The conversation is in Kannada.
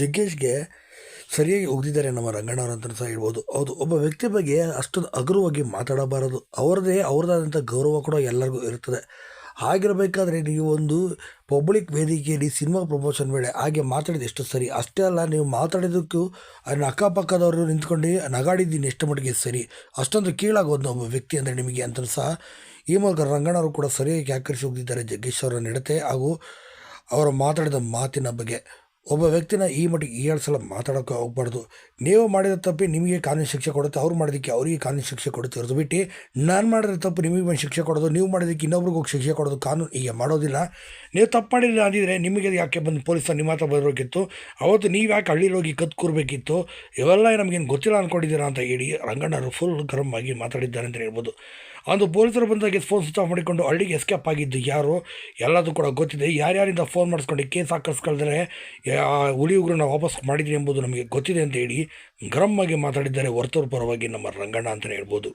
ಜಗ್ಗೇಶ್ಗೆ ಸರಿಯಾಗಿ ಒಗ್ದಿದ್ದಾರೆ ನಮ್ಮ ರಂಗಣ್ಣವ್ರು ಅಂತ ಸಹ ಹೇಳ್ಬೋದು. ಹೌದು, ಒಬ್ಬ ವ್ಯಕ್ತಿ ಬಗ್ಗೆ ಅಷ್ಟೊಂದು ಅಗ್ರವಾಗಿ ಮಾತಾಡಬಾರದು. ಅವ್ರದ್ದೇ ಅವ್ರದ್ದಾದಂಥ ಗೌರವ ಕೂಡ ಎಲ್ಲರಿಗೂ ಇರ್ತದೆ ಹಾಗಿರಬೇಕಾದ್ರೆ ನೀವು ಒಂದು ಪಬ್ಲಿಕ್ ವೇದಿಕೆಯಲ್ಲಿ ಸಿನಿಮಾ ಪ್ರಮೋಷನ್ ವೇಳೆ ಹಾಗೆ ಮಾತಾಡಿದ ಎಷ್ಟು ಸರಿ? ಅಷ್ಟೇ ಅಲ್ಲ, ನೀವು ಮಾತಾಡಿದ್ದಕ್ಕೂ ಅದನ್ನ ಅಕ್ಕಪಕ್ಕದವರು ನಿಂತ್ಕೊಂಡು ನಗಾಡಿದ್ದೀನಿ ಎಷ್ಟು ಮಟ್ಟಿಗೆ ಸರಿ? ಅಷ್ಟೊಂದು ಕೀಳಾಗೋದು ಒಬ್ಬ ವ್ಯಕ್ತಿ ಅಂದರೆ ನಿಮಗೆ ಅಂತ ಸಹ ಈ ಮೂಲಕ ರಂಗಣ್ಣವರು ಕೂಡ ಸರಿಯಾಗಿ ಆಕರ್ಷಿ ಹೋಗಿದ್ದಾರೆ ಜಗ್ಗೇಶ್ ಅವರ ನಡತೆ ಹಾಗೂ ಅವರು ಮಾತಾಡಿದ ಮಾತಿನ ಬಗ್ಗೆ. ಒಬ್ಬ ವ್ಯಕ್ತಿನ ಈ ಮಟ್ಟಿಗೆ ಏಳು ಸಲ ಮಾತಾಡೋಕೆ ಹೋಗ್ಬಾರ್ದು. ನೀವು ಮಾಡಿದ ತಪ್ಪು ನಿಮಗೆ ಕಾನೂನು ಶಿಕ್ಷೆ ಕೊಡುತ್ತೆ, ಅವ್ರು ಮಾಡೋದಕ್ಕೆ ಅವರಿಗೆ ಕಾನೂನು ಶಿಕ್ಷೆ ಕೊಡುತ್ತೆ ಇರೋದು ಬಿಟ್ಟು, ನಾನು ಮಾಡಿದ ತಪ್ಪು ನಿಮಗೆ ಬಂದು ಶಿಕ್ಷೆ ಕೊಡೋದು, ನೀವು ಮಾಡೋದಕ್ಕೆ ಇನ್ನೊಬ್ರಿಗೆ ಹೋಗಿ ಶಿಕ್ಷೆ ಕೊಡೋದು ಕಾನೂನು ಈಗ ಮಾಡೋದಿಲ್ಲ. ನೀವು ತಪ್ಪು ಮಾಡಿಲ್ಲ ಅಂದಿದ್ರೆ ನಿಮಗೆ ಯಾಕೆ ಬಂದು ಪೊಲೀಸರು ನಿಮ್ಮ ಹತ್ರ ಬರಬೇಕಿತ್ತು ಅವತ್ತು ನೀವು ಯಾಕೆ ಹಳ್ಳಿಲಿ ಹೋಗಿ ಇವೆಲ್ಲ ನಮಗೇನು ಗೊತ್ತಿಲ್ಲ ಅಂದ್ಕೊಂಡಿದ್ದೀರಾ ಅಂತ ಹೇಳಿ ರಂಗಣ್ಣರು ಫುಲ್ ಗರಂ ಆಗಿ ಮಾತಾಡಿದ್ದಾರೆ ಅಂತ ಹೇಳ್ಬೋದು. ಒಂದು ಪೊಲೀಸರು ಬಂದಾಗ ಫೋನ್ ಸ್ವಿಚ್ ಆಫ್ ಮಾಡಿಕೊಂಡು ಹಳ್ಳಿಗೆ ಎಸ್ಕೇಪ್ ಆಗಿದ್ದು ಯಾರು? ಎಲ್ಲದೂ ಕೂಡ ಗೊತ್ತಿದೆ. ಯಾರ್ಯಾರಿಂದ ಫೋನ್ ಮಾಡಿಸ್ಕೊಂಡು ಕೇಸ್ ಹಾಕಿಸ್ಕೊಳ್ದ್ರೆ ಹುಲಿ ಉಗ್ರನ್ನ ವಾಪಸ್ ಮಾಡಿದ್ರಿ ಎಂಬುದು ನಮಗೆ ಗೊತ್ತಿದೆ ಅಂತ ಹೇಳಿ ಗರಮ್ಮಾಗಿ ಮಾತಾಡಿದ್ದಾರೆ ವರ್ತೂರ್ ಪರವಾಗಿ ನಮ್ಮ ರಂಗಣ್ಣ ಅಂತಲೇ ಹೇಳ್ಬೋದು.